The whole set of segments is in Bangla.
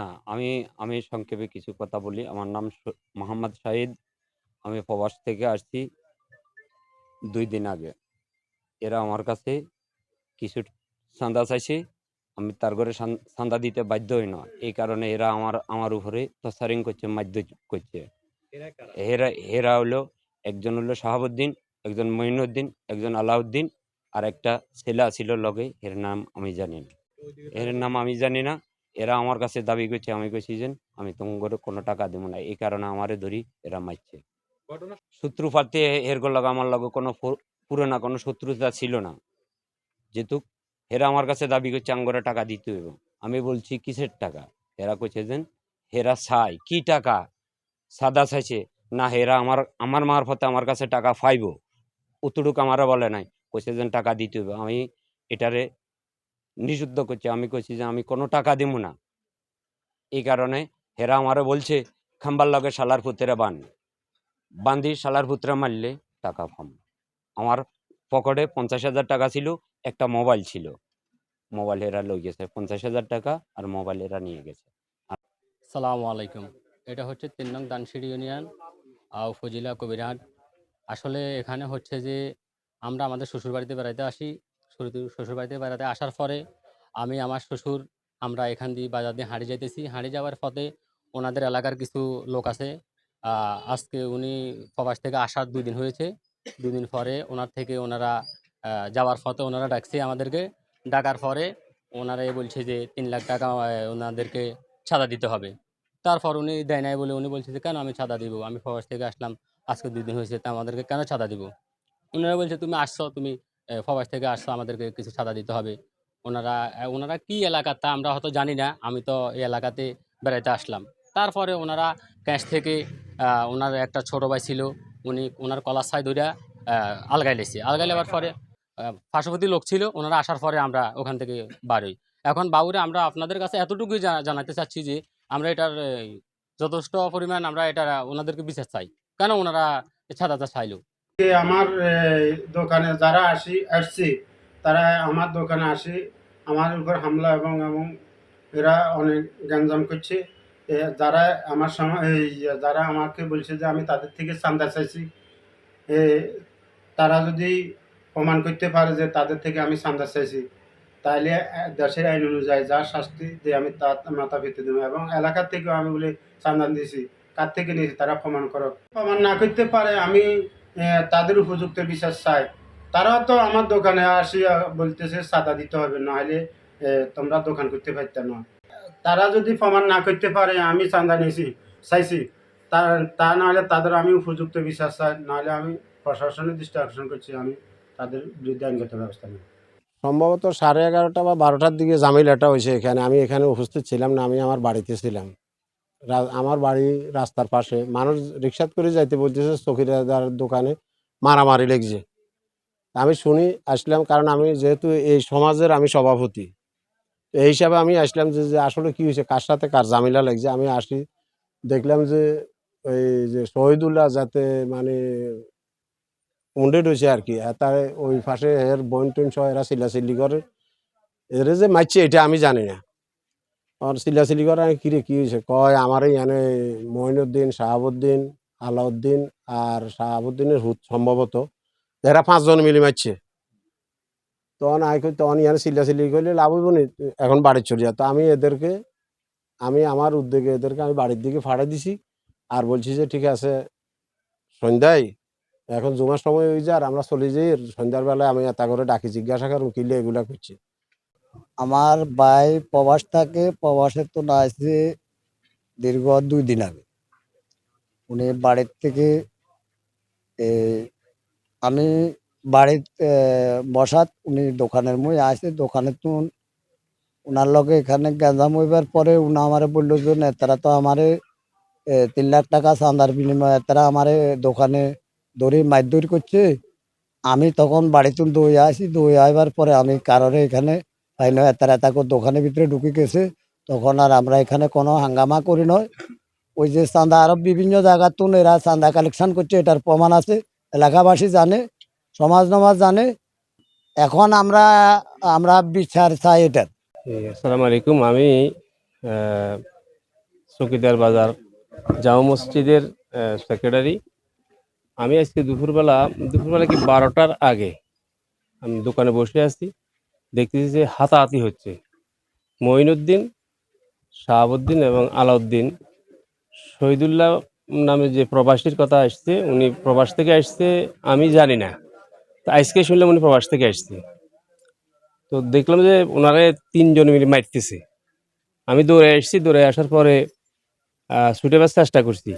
হ্যাঁ, আমি আমি সংক্ষেপে কিছু কথা বলি। আমার নাম স মোহাম্মদ শাহিদ। আমি প্রবাস থেকে আসছি ২ দিন আগে। এরা আমার কাছে কিছু চাঁদা চাইছে। আমি তার ঘরে সান চাঁদা দিতে বাধ্য হই না। এই কারণে এরা আমার আমার উপরে টর্চারিং করছে, মারধর করছে। এরা এরা হলো একজন হলো শাহাবুদ্দিন, একজন মঈনুদ্দিন, একজন আলাউদ্দিন আর একটা ছেলে আছিল লগে এর নাম আমি জানি না। এর নাম আমি জানি না। এরা আমার কাছে দাবি করছে আমি কইছি যে আমি তোমাগরে কোনো টাকা দিব না। এই কারণে আমারে ধরি এরা মারছে। সূত্রপাতে এর লগে আমার লগে কোনো পুরানা কোনো শত্রুতা ছিল না। যেহেতু এরা আমার কাছে দাবি করছে আঙ্গরে টাকা দিতে হইব। আমি বলছি কিসের টাকা? এরা কইছে যে হেরা চায় কি টাকা? সাদা চাইছে। না হেরা আমার আমার মারফতে আমার কাছে টাকা পাইব। অতটুক আমারে বলে নাই। কইছে যে টাকা দিতে হইব। আমি এটারে নিষিদ্ধ করছি। আমি কইছি যে আমি কোনো টাকা দিব না। এই কারণে হেরা আমারও বলছে খাম্বার লগে শালার পুতেরে বান। বান্ধি শালার পুতরে মারলে টাকা পাম। আমার পকেটে ৫০,০০০ টাকা ছিল, একটা মোবাইল ছিল। মোবাইল এরা লই গেছে। ৫০,০০০ টাকা আর মোবাইল এরা নিয়ে গেছে। সালামু আলাইকুম এটা হচ্ছে তিন নং দানসিঁড়ি ইউনিয়ন উপজেলা কবিরহাট আসলে এখানে হচ্ছে যে আমরা আমাদের শ্বশুরবাড়িতে বেড়াতে আসি শ্বশুর- শ্বশুরবাড়িতে বেড়াতে। আসার পরে আমি আমার শ্বশুর, আমরা এখান দিয়ে বাজার দিয়ে হাঁড়ি যাইতেছি। হাঁড়ি যাওয়ার পথে ওনাদের এলাকার কিছু লোক আছে। আজকে উনি প্রবাস থেকে আসার দুই দিন হয়েছে। দুই দিন পরে ওনার থেকে ওনারা যাওয়ার পথে ওনারা ডাকছে আমাদেরকে। ডাকার পরে ওনারা বলছে যে, তিন লাখ টাকা ওনাদেরকে ছাদা দিতে হবে। তারপর উনি দেয় নাই বলে উনি বলছে যে, কেন আমি ছাদা দিব? আমি প্রবাস থেকে আসলাম। আজকে দুই দিন হয়েছে, তা আমাদেরকে কেন ছাদা দিব? ওনারা বলছে, তুমি আসছো, তুমি প্রবাস থেকে আসছো আমাদেরকে কিছু চাঁদা দিতে হবে। ওনারা ওনারা কি এলাকার তা আমরা হয়তো জানি না, আমি তো এই এলাকাতে বেড়াইতে আসলাম। তারপরে ওনারা ক্যাশ থেকে ওনার একটা ছোট ভাই ছিল, উনি, ওনার কলার ছাই ধরে আলগাই লেছে আলগাই লেবার পরে পার্শ্ববর্তী লোক ছিল, ওনারা আসার পরে আমরা ওখান থেকে বাড়ি এখন বাবুরে আমরা আপনাদের কাছে এতটুকুই জানাতে চাচ্ছি যে, আমরা এটার যথেষ্ট পরিমাণ আমরা এটা ওনাদেরকে বিচার চাই। কেন ওনারা ছাদাটা চাইলো? আমার দোকানে যারা আসি, আসছে, তারা আমার দোকানে আসে, আমার উপর হামলা এবং এবং এরা অনেক গ্যাঞ্জাম করছে। যারা আমার এই, যারা আমাকে বলছে যে আমি তাদের থেকে চান্দা চাইছি তারা যদি প্রমাণ করতে পারে যে তাদের থেকে আমি চান্দা চাইছি তাহলে দেশের আইন অনুযায়ী যা শাস্তি দিয়ে আমি তার মাথা পেতে দেবো এবং এলাকার থেকেও আমি বলে চান্দা দিয়েছি কার থেকে নিয়েছি তারা প্রমাণ করো। প্রমাণ না করতে পারে আমি তাদের উপযুক্ত বিচার চাই। তারা তো আমার দোকানে আসিয়া বলতেছে, সাদা দিতে হবে, নাহলে তোমরা দোকান করতে পারতে না। তারা যদি প্রমাণ না করতে পারে, আমি চান্দা নিয়েছি, চাইছি। তা নাহলে তাদের আমি উপযুক্ত বিচার চাই, নাহলে আমি প্রশাসনের দৃষ্টি আকর্ষণ করছি, আমি তাদের বিরুদ্ধে আইনগত ব্যবস্থা নেব। সম্ভবত সাড়ে এগারোটা বা বারোটার দিকে জামিলাটা হয়েছে এখানে। আমি এখানে উপস্থিত ছিলাম না, আমি আমার বাড়িতে ছিলাম। আমার বাড়ি রাস্তার পাশে। মানুষ রিক্সাত করে যাইতে বলতেছে চকিদার দোকানে মারামারি লেগছে। আমি শুনি, আসলাম, কারণ আমি যেহেতু এই সমাজের আমি সভাপতি এই হিসাবে আমি আসলাম যে আসলে কি হয়েছে, কার সাথে কার জামিলা লাগছে। আমি আসি, দেখলাম যে, ওই যে শহীদুল্লাহ যাতে মানে উন্ডেড হয়েছে আর কি তার ওই পাশে এর বোন টোন সহ এরা চিল্লাচিল্লি করে। এদের যে মারছে, এটা আমি জানি না। আর চিল্লাচিল্লি করে আমি কিরে কি হয়েছে? কয় আমার এখানে মঈনুদ্দিন শাহাবুদ্দিন, আলাউদ্দিন আর শাহাবুদ্দিনের হুত সম্ভবত। এরা পাঁচজন মিলে মারছে। তখন আই কই তখন ইয়ানে চিল্লাচিল্লি করলে লাভ হইব নি, এখন বাড়ি চলে যা। তো আমি এদেরকে, আমি আমার উদ্যোগে এদেরকে আমি বাড়ির দিকে ফাড়া দিছি আর বলছি যে, ঠিক আছে, সন্ধ্যায়, এখন জুমার সময় হয়ে যায় আর আমরা চলে যাই। সন্ধ্যার বেলায় আমি তা করে ডাকি, জিজ্ঞাসা করুন কিলে এগুলা করছি? আমার ভাই প্রবাস থাকে, প্রবাসে তো না আসছে দীর্ঘ দুই দিন আগে। উনি বাড়ির থেকে আমি বাড়িতে বসাত, উনি দোকানের মই আসে, দোকানে তো ওনার লগে এখানে গ্যাঞ্জাম হইবার পরে উনি আমারে বলল যে নেতারা তো আমারে তিন লাখ টাকা চাঁদার বিনিময়ে তারা আমারে দোকানে ধরে মারধর করছে। আমি তখন বাড়িতে দই আসি দই আইবার পরে আমি কারণে এখানে তাই নয় তারা তাকে দোকানের ভিতরে ঢুকে গেছে। তখন আর আমরা এখানে কোনো হাঙ্গামা করি নয়। ওই যে চাঁদা আরও বিভিন্ন জায়গার তো এরা চাঁদা কালেকশন করছে, এটার প্রমাণ আছে। এলাকাবাসী জানে, সমাজ নমাজ জানে। এখন আমরা আমরা বিচার চাই এটার। আসসালামু আলাইকুম। আমি চকিদার বাজার জামা মসজিদের সেক্রেটারি আমি আজকে দুপুরবেলা দুপুরবেলা কি বারোটার আগে আমি দোকানে বসে আছি। দেখতেছি যে হাতাহাতি হচ্ছে। মঈনুদ্দিন, শাহাবুদ্দিন এবং আলাউদ্দিন। শহীদুল্লাহ নামে যে প্রবাসীর কথা আসছে, উনি প্রবাস থেকে আসছে, আমি জানি না। তো আজকে শুনলাম উনি প্রবাস থেকে আসছে। তো দেখলাম যে ওনারে তিনজন মিলে মারতেছে। আমি দৌড়ে এসেছি দৌড়ে আসার পরে ছুটে বাস চেষ্টা করছি।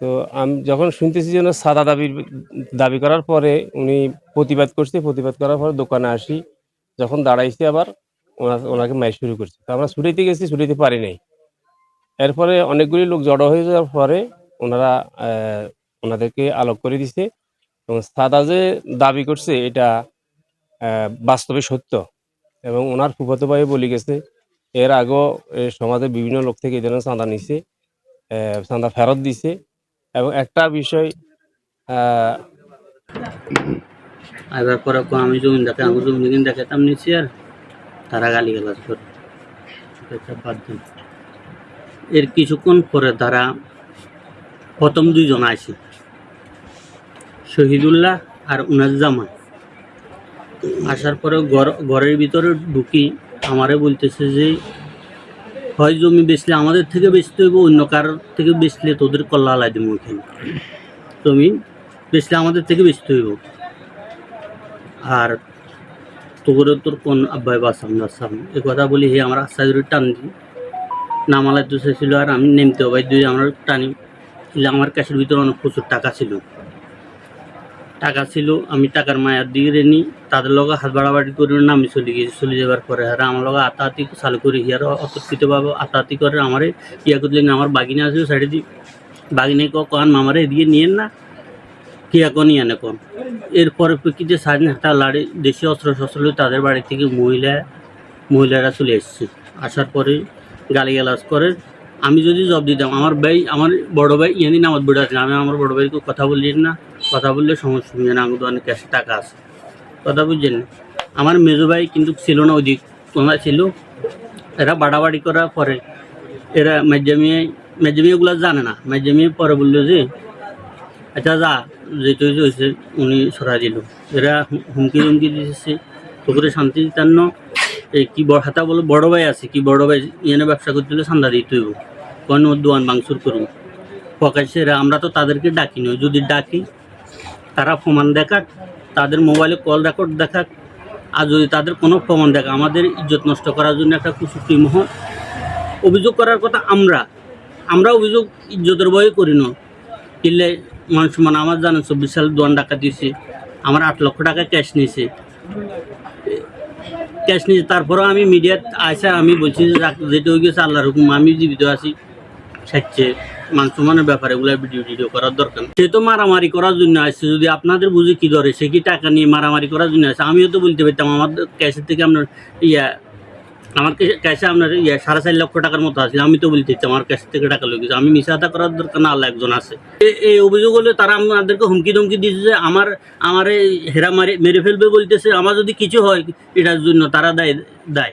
তো আমি যখন শুনতেছি যেন সাদা দাবি দাবি করার পরে উনি প্রতিবাদ করছে, প্রতিবাদ করার পরে দোকানে আসি। যখন দাঁড়াইছে আবার, ওনা- ওনাকে মাইর শুরু করছে। তো আমরা ছুটিতে গেছি, ছুটিতে পারি নাই। এরপরে অনেকগুলি লোক জড়ো হয়ে যাওয়ার পরে ওনারা ওনাদেরকে আলোক করে দিছে। এবং সাদা যে দাবি করছে, এটা বাস্তবে সত্য। এবং ওনার ফুফাতো ভাই বলে গেছে, এর আগেও সমাজের বিভিন্ন লোক থেকে এই ধরনের চাঁদা নিছে চাঁদা ফেরত দিছে। এবং একটা বিষয় আহ, আইবার পরে আমি জমিন দেখে আমি জমিন কিন দেখাতাম নিছি আর তারা গালি গালাজ করে দিন। এর কিছুক্ষণ পরে তারা প্রথম দুইজন আসে শহীদুল্লাহ আর উনার জামাই আসার পরে ঘর ঘরের ভিতরে ঢুকি আমারে বলতেছে যে হয় জমি বেচলে আমাদের থেকে বেচতে হইব, অন্য কারোর থেকে বেচলে তোদের কল্লা আলাই দিব ওইখানে। জমি বেচলে আমাদের থেকে বেচতে হইব। আর তোরে তোর কোন আব্বাই বাসাম বাসাম এ কথা বলি, হে আমার আশা ধরে টান দি। নামালাই তো ছিল আর আমি নেমতে হবে দুই আমার টানি। আমার ক্যাশের ভিতরে অনেক প্রচুর টাকা ছিল। টাকা ছিল, আমি টাকার মায়ার দিকে রেনি, তাদের লগে হাত বাড়াবাড়ি করে নামি চলে গিয়েছি চলে যাবার পরে আর আমার লগে আতাহাতি চালু করে হিয়ার অতর্কিতভাবে আতাহাতি করে, আমারে ইয়া করলেন আমার বাগিনা আছে সাইডে দি বাগিনে কন মামারে এদিকে নিয়েন না, কি এখন ইয়ানে কোন। এরপরে প্রেক্ষিতে স্বাধীন হাতা লাড়ি, দেশি অস্ত্র শস্ত্র তাদের বাড়ি থেকে মহিলা, মহিলারা চলে এসছে। আসার পরে গালিগালাজ করে, আমি যদি জব দিতাম, আমার ভাই, আমার বড় ভাই, ইয়ানি নামাজ বেড়ে আছে আমি আমার বড় ভাইকে কথা বলি না কথা বললে সমস্যা হবে না আমার দোকানে ক্যাশে টাকা আছে। কথা বুঝছেন? আমার মেজো ভাই কিন্তু ছিল না ওই দিক তোমরা ছিল। এরা বাড়াবাড়ি করার পরে এরা মেজামিয়ে মেজামিয়েগুলো জানে না। মেজামিয়ে পরে বলল যে আচ্ছা যা যেটা হয়েছে, উনি সরাই দিল। এরা হুমকি হুমকি দিতেছে তোকে শান্তি দিতাম না। এই কি বড় হাতা বলে, বড় ভাই আছে, কি বড় ভাই ইয়ানে ব্যবসা করতে হলে চান্দা দিতে হইব। কোন দোয়ান বাংসুর করুন। প্রকাশ্যে আমরা তো তাদেরকে ডাকি নই যদি ডাকি তারা প্রমাণ দেখাক, তাদের মোবাইলে কল রেকর্ড দেখাক, আর যদি তাদের কোনো প্রমাণ দেখা আমাদের ইজ্জত নষ্ট করার জন্য একটা কুচুক্তি মহ অভিযোগ করার কথা আমরা আমরা অভিযোগ ইজ্জতের ভয়ে করি না। কিনলে মানুষ মানে আমার জানেন চব্বিশ সালে দোয়ান টাকা দিয়েছে আমার আট লক্ষ টাকা ক্যাশ নিয়েছে। ক্যাশ নিয়েছে, তারপরেও আমি মিডিয়াত আসে আমি বলছি যে, যেটা হয়ে গেছে, আল্লাহর হুকুম, আমি জীবিত আছি। সাচ্ছে মানুষ মানের ব্যাপারে এগুলো ভিডিও টিডিও করার দরকার সে তো মারামারি করার জন্য আসছে, যদি আপনাদের বুঝে কি ধরে, সে কি টাকা নিয়ে মারামারি করার জন্য আসছে? আমিও তো বলতে পারতাম, আমার ক্যাশের থেকে আপনার ইয়া, আমার ক্যাশে আপনার ইয়া, সাড়ে চার লক্ষ টাকার মতো আছে, আমি তো বলতে চাই আমার ক্যাশ থেকে টাকা লেগেছে আমি মিশাদা করার দরকার না, আল্লাহ একজন আছে। এই অভিযোগ হলে তারা আমাদেরকে হুমকি ধমকি দিয়েছে যে আমার আমার হেরা মারি, মেরে ফেলবে বলতেছে। আমার যদি কিছু হয়, এটার জন্য তারা দায় দায়।